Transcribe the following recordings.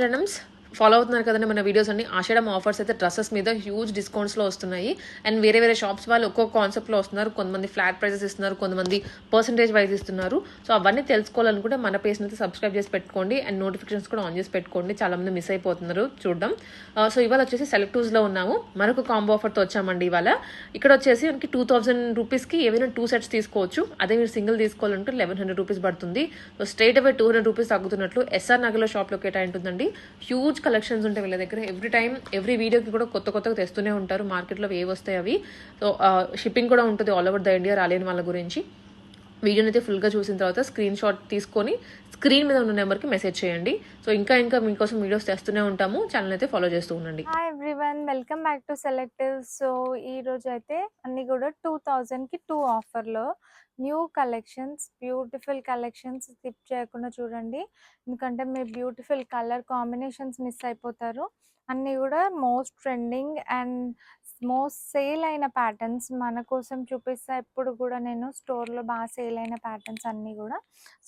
Hanımız. Follow అవుతున్నారు కదండి మన వీడియోస్ అన్ని. ఆషాఢం ఆఫర్స్ అయితే డ్రెస్సెస్ మీద హ్యూజ్ డిస్కౌంట్స్లో వస్తున్నాయి. అండ్ వేరే వేరే షాప్స్ వాళ్ళు ఒక్కొక్క కాన్సెప్ట్లో వస్తున్నారు. కొంతమంది ఫ్లాట్ ప్రైజెస్ ఇస్తున్నారు కొంతమంది పర్సంటేజ్ వైజ్ ఇస్తున్నారు. సో అవన్నీ తెలుసుకోవాలనుకుంటే మన పేజ్ని అయితే సబ్స్క్రైబ్ చేసి పెట్టుకోండి. అండ్ నోటిఫికేషన్స్ కూడా ఆన్ చేసి పెట్టుకోండి. చాలామంది మిస్ అయిపోతున్నారు. చూడడం సో uh, ఇవాళ వచ్చేసి సెలెక్టివ్స్లో ఉన్నాము. మరొక కాంబో ఆఫర్తో వచ్చామండి ఇవాళ. ఇక్కడ వచ్చేసి మనకి టూ థౌసండ్ రూపీస్కి ఏవైనా టూ సెట్స్ తీసుకోవచ్చు. అదే మీరు సింగిల్ తీసుకోవాలంటే లెవెన్ హండ్రెడ్ రూపీస్ పడుతుంది. So straight away two hundred rupees తగ్గుతున్నట్లు SR నగర్లో షాప్ లొకేట్ అయి ఉంటుందండి. హ్యూజ్ కలెక్షన్స్ ఉంటాయి వీళ్ళ దగ్గర. ఎవ్రీ టైం ఎవ్రీ వీడియోకి కూడా కొత్త కొత్తగా తెస్తూనే ఉంటారు. మార్కెట్లో ఏవి వస్తాయి అవి? సో షిప్పింగ్ uh, కూడా ఉంటుంది ఆల్ ఓవర్ ద ఇండియా రాలేని వాళ్ళ గురించి. వీడియోని అయితే ఫుల్గా చూసిన తర్వాత స్క్రీన్ షాట్ తీసుకొని స్క్రీన్ మీద ఉన్న నెంబర్కి మెసేజ్ చేయండి. సో ఇంకా ఇంకా మీకోసం వీడియోస్ తెస్తూనే ఉంటాము. ఛానల్ అయితే ఫాలో చేస్తూ ఉండండి. Hi everyone welcome back to selective so ఈ రోజు అయితే అన్ని కూడా టూ థౌజండ్కి టూ ఆఫర్లో new collections beautiful collections skip చేయకుండా చూడండి. ఎందుకంటే మీరు బ్యూటిఫుల్ కలర్ కాంబినేషన్స్ మిస్ అయిపోతారు. అన్నీ కూడా most trending and most sale అయిన ప్యాటర్న్స్ మన కోసం చూపిస్తా ఎప్పుడు కూడా నేను స్టోర్లో బాగా సేల్ అయిన ప్యాటర్న్స్ అన్నీ కూడా.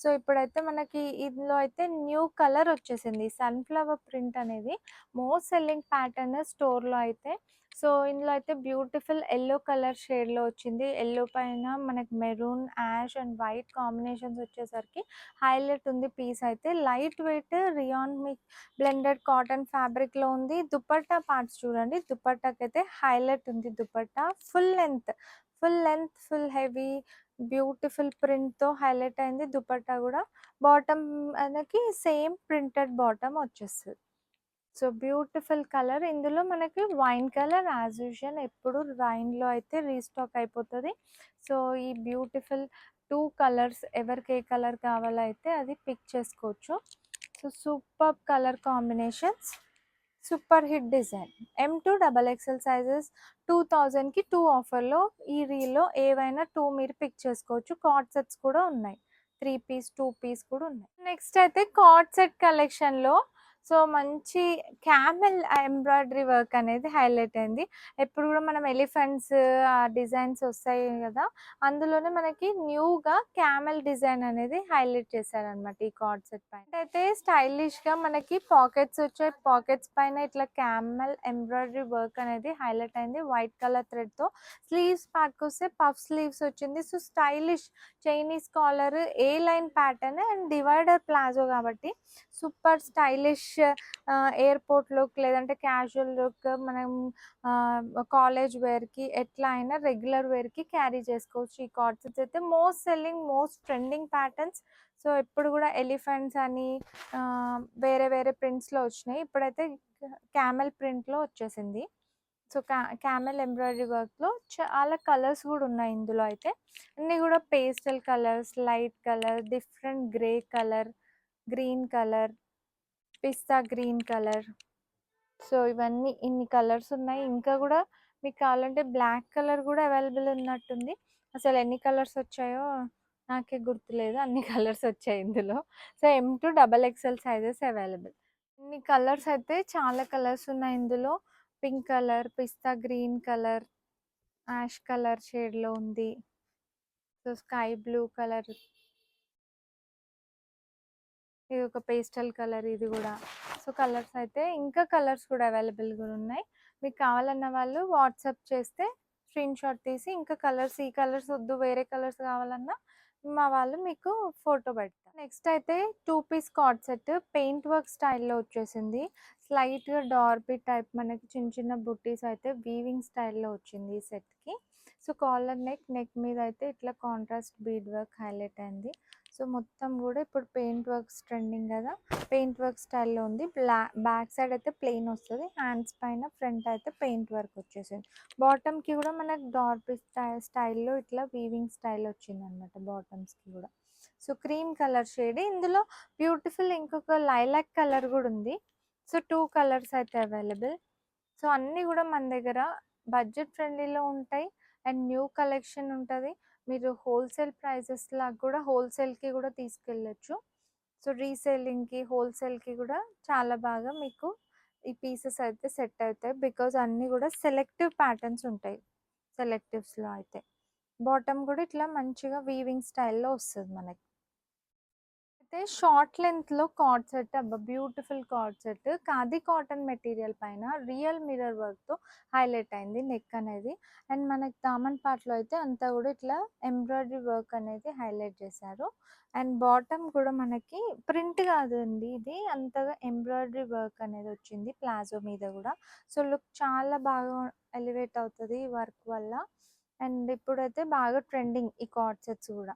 సో ఇప్పుడైతే మనకి ఇందులో అయితే న్యూ కలర్ వచ్చేసింది. సన్ఫ్లవర్ ప్రింట్ అనేది మోస్ట్ సెల్లింగ్ ప్యాటర్న్ స్టోర్లో అయితే సో ఇందులో అయితే బ్యూటిఫుల్ ఎల్లో కలర్ షేడ్లో వచ్చింది. ఎల్లో పైన మనకి maroon ash and white combinations వచ్చేసరికి హైలైట్ ఉంది పీస్ అయితే. Light weight rayon mix blended cotton ఫ్యాబ్రిక్లో ఉంది. దుపట్టా పార్ట్స్ చూడండి. దుపట్టాకి అయితే హైలైట్ ఉంది dupatta. Full length full length full heavy beautiful ప్రింట్తో highlight అయింది దుపట్టా కూడా. బాటమ్ అనేది సేమ్ ప్రింటెడ్ బాటమ్ వచ్చేస్తుంది. So beautiful colour. ఇందులో మనకి వైన్ కలర్ యాజ్ యూజువల్ ఎప్పుడు వైన్లో అయితే రీస్టాక్ అయిపోతుంది. సో ఈ బ్యూటిఫుల్ టూ కలర్స్ ఎవరికి ఏ కలర్ కావాలో అయితే అది పిక్ చేసుకోవచ్చు. So super colour combinations. Super hit design. M to double XL sizes two థౌజండ్కి టూ ఆఫర్లో ఈ రీల్లో ఏవైనా టూ మీరు పిక్ చేసుకోవచ్చు. కార్డ్ సెట్స్ కూడా ఉన్నాయి. త్రీ పీస్ టూ పీస్ కూడా ఉన్నాయి. నెక్స్ట్ అయితే కార్డ్ సెట్ కలెక్షన్లో సో మంచి క్యామెల్ ఎంబ్రాయిడరీ వర్క్ అనేది హైలైట్ అయింది. ఎప్పుడు కూడా మనం ఎలిఫెంట్స్ ఆ డిజైన్స్ వస్తాయి కదా అందులోనే మనకి న్యూగా క్యామెల్ డిజైన్ అనేది హైలైట్ చేశారనమాట ఈ కార్డ్ సెట్ పైన. అయితే స్టైలిష్గా మనకి పాకెట్స్ వచ్చాయి. పాకెట్స్ పైన ఇట్లా క్యామెల్ ఎంబ్రాయిడరీ వర్క్ అనేది హైలైట్ అయింది. వైట్ కలర్ థ్రెడ్తో. స్లీవ్స్ పార్ట్కి వస్తే పఫ్ స్లీవ్స్ వచ్చింది. So stylish Chinese collar A line pattern and divider palazzo కాబట్టి సూపర్ స్టైలిష్ ఎయిర్పోర్ట్ లుక్ లేదంటే క్యాజువల్ లుక్ మనం కాలేజ్ వేర్కి ఎట్లా అయినా రెగ్యులర్ వేర్కి క్యారీ చేసుకోవచ్చు ఈ కార్డ్స్ అయితే most selling most trending patterns so ఇప్పుడు కూడా ఎలిఫెంట్స్ అని వేరే వేరే ప్రింట్స్లో వచ్చినాయి. ఇప్పుడైతే క్యామెల్ ప్రింట్లో వచ్చేసింది. సో క్యా క్యామెల్ ఎంబ్రాయిడరీ వర్క్లో చాలా కలర్స్ కూడా ఉన్నాయి ఇందులో అయితే. అన్నీ కూడా pastel colours light colour different grey colour green colour pista green colour. So ఇవన్నీ ఇన్ని కలర్స్ ఉన్నాయి. ఇంకా కూడా మీకు కావాలంటే బ్లాక్ కలర్ కూడా అవైలబుల్ ఉన్నట్టుంది. అసలు ఎన్ని కలర్స్ వచ్చాయో నాకే గుర్తులేదు. అన్ని కలర్స్ వచ్చాయి ఇందులో. So M to double XL sizes available. ఇన్ని కలర్స్ అయితే చాలా కలర్స్ ఉన్నాయి ఇందులో. Pink colour pista green colour ash colour షేడ్లో ఉంది. సో స్కై బ్లూ కలర్ ఇది ఒక పేస్టల్ కలర్ ఇది కూడా. సో కలర్స్ అయితే ఇంకా కలర్స్ కూడా అవైలబుల్గా ఉన్నాయి. మీకు కావాలన్న వాళ్ళు వాట్సాప్ చేస్తే స్క్రీన్ షాట్ తీసి ఇంకా కలర్స్ ఈ కలర్స్ వద్దు వేరే కలర్స్ కావాలన్నా మా వాళ్ళు మీకు ఫోటో పెడతారు. నెక్స్ట్ అయితే two piece card set paint work స్టైల్లో వచ్చేసింది. స్లైట్గా డార్బీ టైప్ మనకి చిన్న చిన్న బుట్టీస్ అయితే వీవింగ్ స్టైల్లో వచ్చింది ఈ సెట్కి సో కాలర్ నెక్ నెక్ మీద అయితే ఇట్లా కాంట్రాస్ట్ బీడ్ వర్క్ హైలైట్ అయింది. సో మొత్తం కూడా ఇప్పుడు పెయింట్ వర్క్స్ ట్రెండింగ్ కదా. పెయింట్ వర్క్ స్టైల్లో ఉంది. బ్లా బ్యాక్ సైడ్ అయితే ప్లెయిన్ వస్తుంది. హ్యాండ్స్ పైన ఫ్రంట్ అయితే పెయింట్ వర్క్ వచ్చేసింది. బాటమ్కి కూడా మనకు డార్బీ స్టై స్టైల్లో ఇట్లా వీవింగ్ స్టైల్ వచ్చింది అనమాట బాటమ్స్కి కూడా. So cream colour shade. ఇందులో బ్యూటిఫుల్ ఇంకొక లైలాక్ కలర్ కూడా ఉంది. సో టూ కలర్స్ అయితే అవైలబుల్. సో అన్నీ కూడా మన దగ్గర బడ్జెట్ ఫ్రెండ్లీలో ఉంటాయి. అండ్ న్యూ కలెక్షన్ ఉంటుంది. మీరు హోల్సేల్ ప్రైజెస్ లాగా కూడా హోల్సేల్కి కూడా తీసుకెళ్ళచ్చు. సో రీసేలింగ్కి హోల్సేల్కి కూడా చాలా బాగా మీకు ఈ పీసెస్ అయితే సెట్ అవుతాయి. బికాజ్ అన్నీ కూడా సెలెక్టివ్ ప్యాటర్న్స్ ఉంటాయి. సెలెక్టివ్స్లో అయితే. బాటమ్ కూడా ఇట్లా మంచిగా వీవింగ్ స్టైల్లో వస్తుంది మనకి. అయితే షార్ట్ లెంత్‌లో కార్డ్ సెట్ అబ్బా! Beautiful card set. Khadi cotton material పైన రియల్ మిర్రర్ వర్క్‌తో హైలైట్ అయింది నెక్ అనేది. అండ్ మనకి దామన్ పార్ట్‌లో అయితే అంతా కూడా ఇట్లా ఎంబ్రాయిడరీ వర్క్ అనేది హైలైట్ చేశారు. అండ్ బాటమ్ కూడా మనకి ప్రింట్ కాదండి ఇది. అంతగా ఎంబ్రాయిడరీ వర్క్ అనేది వచ్చింది ప్లాజో మీద కూడా సో, లుక్ చాలా బాగా ఎలివేట్ అవుతుంది ఈ వర్క్ వల్ల. అండ్ ఇప్పుడైతే బాగా ట్రెండింగ్ ఈ కార్డ్ సెట్స్ కూడా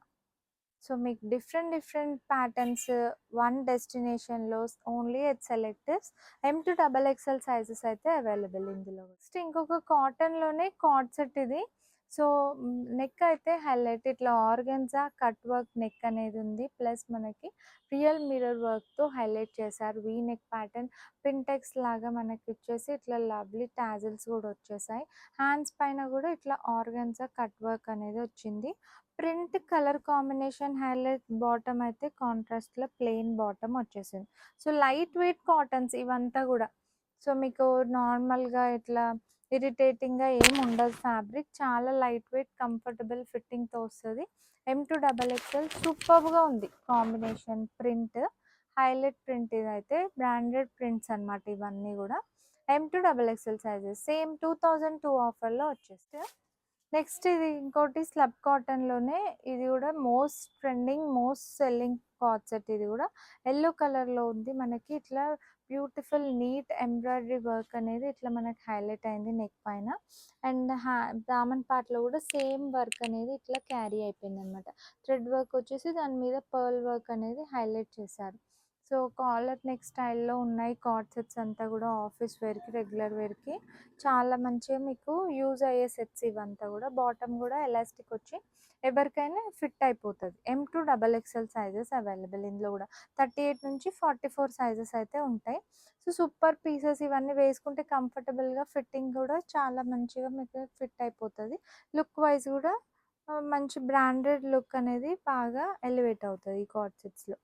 సో, మీకు different different patterns one డెస్టినేషన్‌లో only at selectives M to double XL sizes అయితే అవైలబుల్ ఇందులో. నెక్స్ట్ ఇంకొక కాటన్‌లోనే కార్డ్ సెట్ ఇది. సో, నెక్ అయితే హైలైట్ ఇట్లా ఆర్గాన్జా కట్ వర్క్ నెక్ అనేది ఉంది. ప్లస్ మనకి రియల్ మిర్రర్ వర్క్‌తో హైలైట్ చేశారు. వీ నెక్ ప్యాటర్న్ పింటెక్స్ లాగా మనకి ఇచ్చేసి ఇట్లా లవ్లీ టాజిల్స్ కూడా వచ్చేసాయి. హ్యాండ్స్ పైన కూడా ఇట్లా ఆర్గాన్జా కట్ వర్క్ అనేది వచ్చింది. Print colour combination highlight bottom అయితే కాంట్రాస్ట్‌లో ప్లెయిన్ బాటమ్ వచ్చేసింది. సో, లైట్ వెయిట్ కాటన్స్ ఇవంతా కూడా సో, మీకు నార్మల్‌గా ఇట్లా ఇరిటేటింగ్‌గా ఏం ఉండదు ఫ్యాబ్రిక్. చాలా లైట్ వెయిట్ కంఫర్టబుల్ ఫిట్టింగ్‌తో వస్తుంది ఎం టు డబల్ ఎక్స్ఎల్ సూపర్గా ఉంది కాంబినేషన్ ప్రింట్. హైలైట్ ప్రింట్ ఇదైతే బ్రాండెడ్ ప్రింట్స్ అన్నమాట ఇవన్నీ కూడా M to double XL sizes same 2002 ఆఫర్‌లో వచ్చేస్తే నెక్స్ట్ ఇది ఇంకోటి స్లబ్ కాటన్‌లోనే ఇది కూడా most trending, most selling card set ఇది కూడా ఎల్లో కలర్‌లో ఉంది. మనకి ఇట్లా బ్యూటిఫుల్ నీట్ ఎంబ్రాయిడరీ వర్క్ అనేది ఇట్లా మనకి హైలైట్ అయింది నెక్ పైన. అండ్ హ్యా దామన్ పార్ట్‌లో కూడా సేమ్ వర్క్ అనేది ఇట్లా క్యారీ అయిపోయింది అనమాట థ్రెడ్ వర్క్ వచ్చేసి దాని మీద పర్ల్ వర్క్ అనేది హైలైట్ చేశారు. సో, కాలర్ నెక్ స్టైల్‌లో ఉన్నాయి కార్డ్ సెట్స్ అంతా కూడా ఆఫీస్ వేర్‌కి, రెగ్యులర్ వేర్‌కి. చాలా మంచిగా మీకు యూజ్ అయ్యే సెట్స్ ఇవంతా కూడా. బాటమ్ కూడా ఎలాస్టిక్ వచ్చి ఎవరికైనా ఫిట్ అయిపోతుంది. M to double XL sizes available ఇందులో కూడా. థర్టీ ఎయిట్ నుంచి 44 సైజెస్ అయితే ఉంటాయి. సో, సూపర్ పీసెస్ ఇవన్నీ వేసుకుంటే కంఫర్టబుల్‌గా ఫిట్టింగ్ కూడా చాలా మంచిగా మీకు ఫిట్ అయిపోతుంది. లుక్ వైజ్ కూడా మంచి బ్రాండెడ్ లుక్ అనేది బాగా ఎలివేట్ అవుతుంది ఈ కార్డ్ సెట్స్‌లో.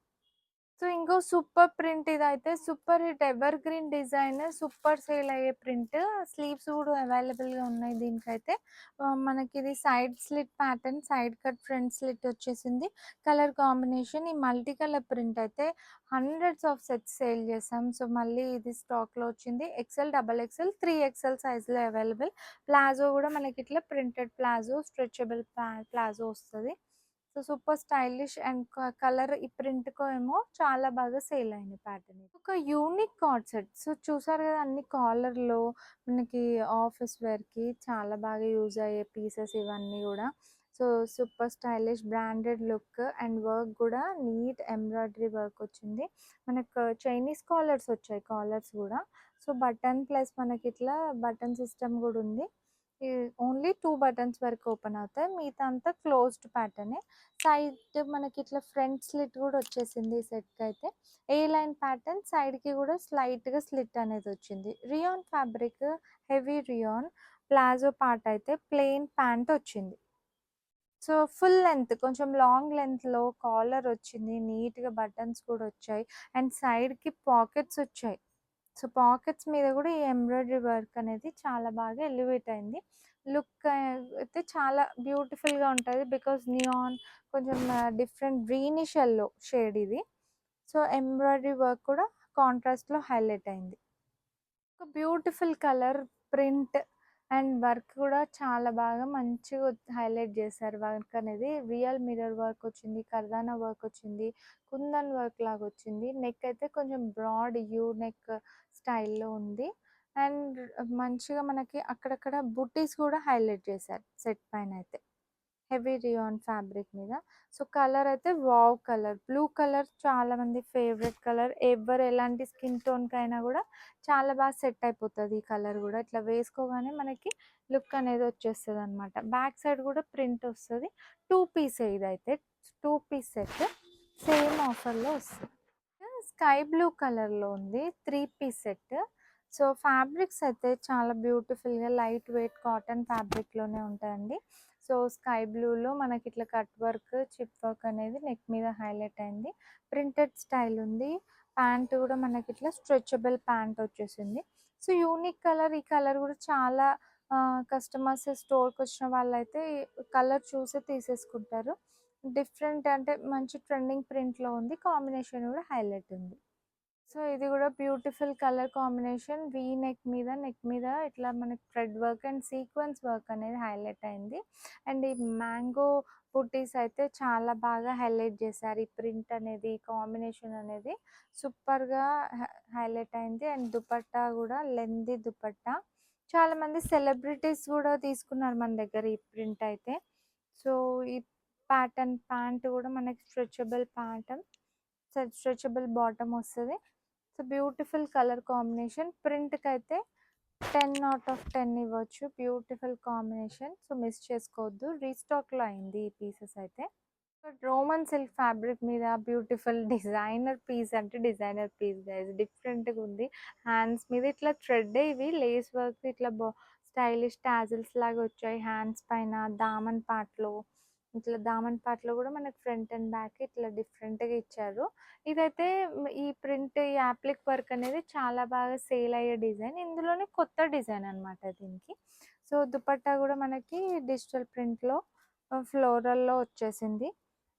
సో, ఇంకో సూపర్ ప్రింట్ ఇదైతే super hit evergreen design super sale అయ్యే ప్రింట్. స్లీవ్స్ కూడా అవైలబుల్‌గా ఉన్నాయి దీనికైతే. మనకి ఇది side slit pattern side cut front slit వచ్చేసింది. కలర్ కాంబినేషన్ ఈ మల్టీ కలర్ ప్రింట్ అయితే హండ్రెడ్స్ ఆఫ్ సెట్స్ సేల్ చేసాం. సో, మళ్ళీ ఇది స్టాక్‌లో వచ్చింది. XL, double XL, three XL సైజ్‌లో అవైలబుల్. ప్లాజో కూడా మనకి ఇట్లా ప్రింటెడ్ ప్లాజో స్ట్రెచబుల్ ప్లా ప్లాజో వస్తుంది so, super stylish and colour ఈ ప్రింట్‌కో ఏమో చాలా బాగా సేల్ అయింది ప్యాటర్న్ ఇది. ఒక యూనిక్ కార్డ్ సెట్. సో, చూసారు కదా అన్ని కాలర్‌లో మనకి ఆఫీస్ వేర్‌కి చాలా బాగా యూజ్ అయ్యే పీసెస్ ఇవన్నీ కూడా so, super stylish branded look and work కూడా నీట్ ఎంబ్రాయిడరీ వర్క్ వచ్చింది. మనకు చైనీస్ కాలర్స్ వచ్చాయి కాలర్స్ కూడా సో, బటన్ ప్లస్ మనకి ఇట్లా బటన్ సిస్టమ్ కూడా ఉంది. ఈ ఓన్లీ టూ బటన్స్ వరకు ఓపెన్ అవుతాయి. మిగతా అంతా క్లోజ్డ్ ప్యాటర్నే. సైడ్ మనకి ఇట్లా ఫ్రంట్ స్లిట్ కూడా వచ్చేసింది ఈ సెట్‌కైతే. ఏ లైన్ ప్యాటర్న్ సైడ్‌కి కూడా స్లైట్‌గా స్లిట్ అనేది వచ్చింది. Rayon fabric heavy rayon palazzo part అయితే ప్లెయిన్ ప్యాంట్ వచ్చింది. సో, ఫుల్ లెంత్ కొంచెం లాంగ్ లెంత్లో కాలర్ వచ్చింది. నీట్‌గా బటన్స్ కూడా వచ్చాయి. అండ్ సైడ్‌కి పాకెట్స్ వచ్చాయి. సో, పాకెట్స్ మీద కూడా ఈ ఎంబ్రాయిడరీ వర్క్ అనేది చాలా బాగా ఎలివేట్ అయింది. లుక్ అయితే చాలా బ్యూటిఫుల్‌గా ఉంటుంది బికాజ్ నియాన్ కొంచెం డిఫరెంట్ గ్రీనిష్ షేడ్ ఇది. సో, ఎంబ్రాయిడరీ వర్క్ కూడా కాంట్రాస్ట్‌లో హైలైట్ అయింది. ఒక beautiful colour print and work కూడా చాలా బాగా మంచిగా హైలైట్ చేశారు వర్క్ అనేది. రియల్ మిర్రర్ వర్క్ వచ్చింది. కర్దానా వర్క్ వచ్చింది. కుందన్ వర్క్ లాగా వచ్చింది. నెక్ అయితే కొంచెం బ్రాడ్ యూ నెక్ స్టైల్‌లో ఉంది. అండ్ మంచిగా మనకి అక్కడక్కడ బుట్టీస్ కూడా హైలైట్ చేశారు సెట్ పైన అయితే. హెవీ రియాన్ ఫ్యాబ్రిక్ మీద. సో, కలర్ అయితే వావ్ కలర్. బ్లూ కలర్ చాలామంది ఫేవరెట్ కలర్. ఎవ్వరు ఎలాంటి స్కిన్ టోన్‌కైనా కూడా చాలా బాగా సెట్ అయిపోతుంది ఈ కలర్ కూడా ఇట్లా వేసుకోగానే మనకి లుక్ అనేది వచ్చేస్తుంది అనమాట బ్యాక్ సైడ్ కూడా ప్రింట్ వస్తుంది టూ పీసే ఇదైతే. Two piece set. సేమ్ ఆఫర్‌లో వస్తుంది స్కై బ్లూ కలర్‌లో ఉంది. Three piece set. So, fabrics అయితే చాలా బ్యూటిఫుల్‌గా లైట్ వెయిట్ కాటన్ ఫ్యాబ్రిక్‌లోనే ఉంటాయండి. సో, స్కై బ్లూలో మనకి ఇట్లా కట్ వర్క్, చిప్ వర్క్ అనేది నెక్ మీద హైలైట్ అయింది. ప్రింటెడ్ స్టైల్ ఉంది. ప్యాంట్ కూడా మనకి ఇట్లా స్ట్రెచబుల్ ప్యాంట్ వచ్చేసింది. సో, యూనిక్ కలర్ ఈ కలర్ కూడా చాలా కస్టమర్స్ స్టోర్కి వచ్చిన వాళ్ళైతే కలర్ చూసే తీసేసుకుంటారు. డిఫరెంట్ అంటే మంచి ట్రెండింగ్ ప్రింట్‌లో ఉంది. కాంబినేషన్ కూడా హైలైట్ ఉంది. సో, ఇది కూడా beautiful colour combination V neck మీద, నెక్ మీద ఇట్లా మనకి thread work and sequence work అనేది హైలైట్ అయింది. అండ్ ఈ మ్యాంగో పుట్టీస్ అయితే చాలా బాగా హైలైట్ చేశారు. ఈ ప్రింట్ అనేది, కాంబినేషన్ అనేది సూపర్‌గా హైలైట్ అయింది. అండ్ దుపట్టా కూడా లెంథీ దుపట్టా. చాలామంది సెలబ్రిటీస్ కూడా తీసుకున్నారు మన దగ్గర ఈ ప్రింట్ అయితే. సో, ఈ ప్యాటర్న్ ప్యాంట్ కూడా మనకి stretchable pant so, stretchable bottom వస్తుంది సో, బ్యూటిఫుల్ కలర్ కాంబినేషన్. ప్రింట్కి అయితే టెన్ అవుట్ ఆఫ్ 10 ఇవ్వచ్చు. Beautiful combination. సో, మిస్ చేసుకోవద్దు. రీస్టాక్‌లో అయింది ఈ పీసెస్ అయితే. రోమన్ సిల్క్ ఫ్యాబ్రిక్ మీద బ్యూటిఫుల్ డిజైనర్ పీస్ అంటే డిజైనర్ పీస్ గైజ్ డిఫరెంట్‌గా ఉంది. హ్యాండ్స్ మీద ఇట్లా థ్రెడ్ ఇవి లేస్ వర్క్ ఇట్లా బా స్టైలిష్ టాజిల్స్ లాగా వచ్చాయి. హ్యాండ్స్ పైన దామన్ పాటలో ఇట్లా దామన్ పాటలో కూడా మనకు ఫ్రంట్ అండ్ బ్యాక్ ఇట్లా డిఫరెంట్‌గా ఇచ్చారు. ఇదైతే ఈ ప్రింట్ ఈ యాప్లిక్ వర్క్ అనేది చాలా బాగా సేల్ అయ్యే డిజైన్. ఇందులోనే కొత్త డిజైన్ అన్నమాట దీనికి. సో, దుపట్టా కూడా మనకి డిజిటల్ ప్రింట్‌లో ఫ్లోరల్‌లో వచ్చేసింది.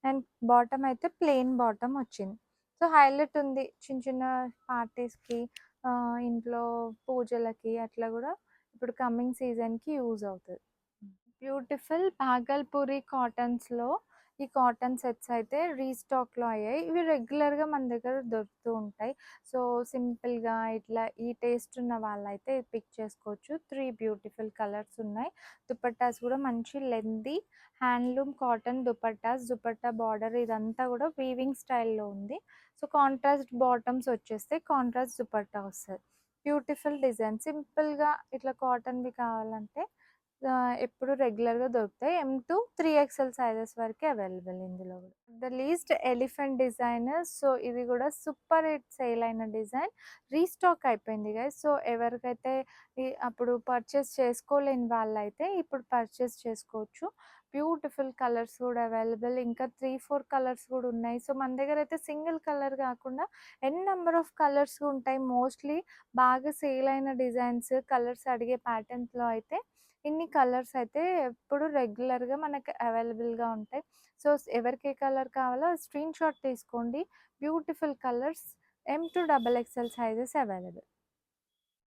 అండ్ బాటమ్ అయితే ప్లెయిన్ బాటమ్ వచ్చింది. సో, హైలైట్ ఉంది. చిన్న చిన్న పార్టీస్‌కి ఇంట్లో పూజలకి అట్లా కూడా ఇప్పుడు కమింగ్ సీజన్‌కి యూజ్ అవుతుంది బ్యూటిఫుల్ భాగల్పూరి కాటన్స్‌లో ఈ కాటన్ సెట్స్ అయితే రీస్టాక్‌లో అయ్యాయి. ఇవి రెగ్యులర్‌గా మన దగ్గర దొరుకుతూ ఉంటాయి. సో, సింపుల్‌గా ఇట్లా ఈ టేస్ట్ ఉన్న వాళ్ళైతే పిక్ చేసుకోవచ్చు. త్రీ బ్యూటిఫుల్ కలర్స్ ఉన్నాయి. దుపట్టాస్ కూడా మంచి lengthy handloom cotton dupattas. Dupatta border ఇదంతా కూడా వీవింగ్ స్టైల్‌లో ఉంది. సో, కాంట్రాస్ట్ బాటమ్స్ వచ్చేస్తే కాంట్రాస్ట్ దుపట్టా వస్తుంది బ్యూటిఫుల్ డిజైన్. సింపుల్‌గా ఇట్లా కాటన్‌వి కావాలంటే ఎప్పుడు రెగ్యులర్‌గా దొరుకుతాయి. M to three XL sizes వరకే అవైలబుల్ ఇందులో కూడా. The least elephant design. So, ఇది కూడా సూపర్ హిట్ సేల్ అయిన డిజైన్. రీస్టాక్ అయిపోయింది కదా సో, ఎవరికైతే అప్పుడు పర్చేస్ చేసుకోలేని వాళ్ళైతే ఇప్పుడు పర్చేస్ చేసుకోవచ్చు. బ్యూటిఫుల్ కలర్స్ కూడా అవైలబుల్. ఇంకా 3, 4 కలర్స్ కూడా ఉన్నాయి. సో, మన దగ్గర అయితే సింగిల్ కలర్ కాకుండా ఎన్ నెంబర్ ఆఫ్ కలర్స్ ఉంటాయి. మోస్ట్‌లీ బాగా సేల్ అయిన డిజైన్స్, కలర్స్ అడిగే ప్యాటర్న్స్‌లో అయితే ఇన్ని కలర్స్ అయితే ఎప్పుడు రెగ్యులర్‌గా మనకి అవైలబుల్‌గా ఉంటాయి. సో, ఎవరికి ఏ కలర్ కావాలో స్క్రీన్‌షాట్ తీసుకోండి. Beautiful colours M to double XL sizes available.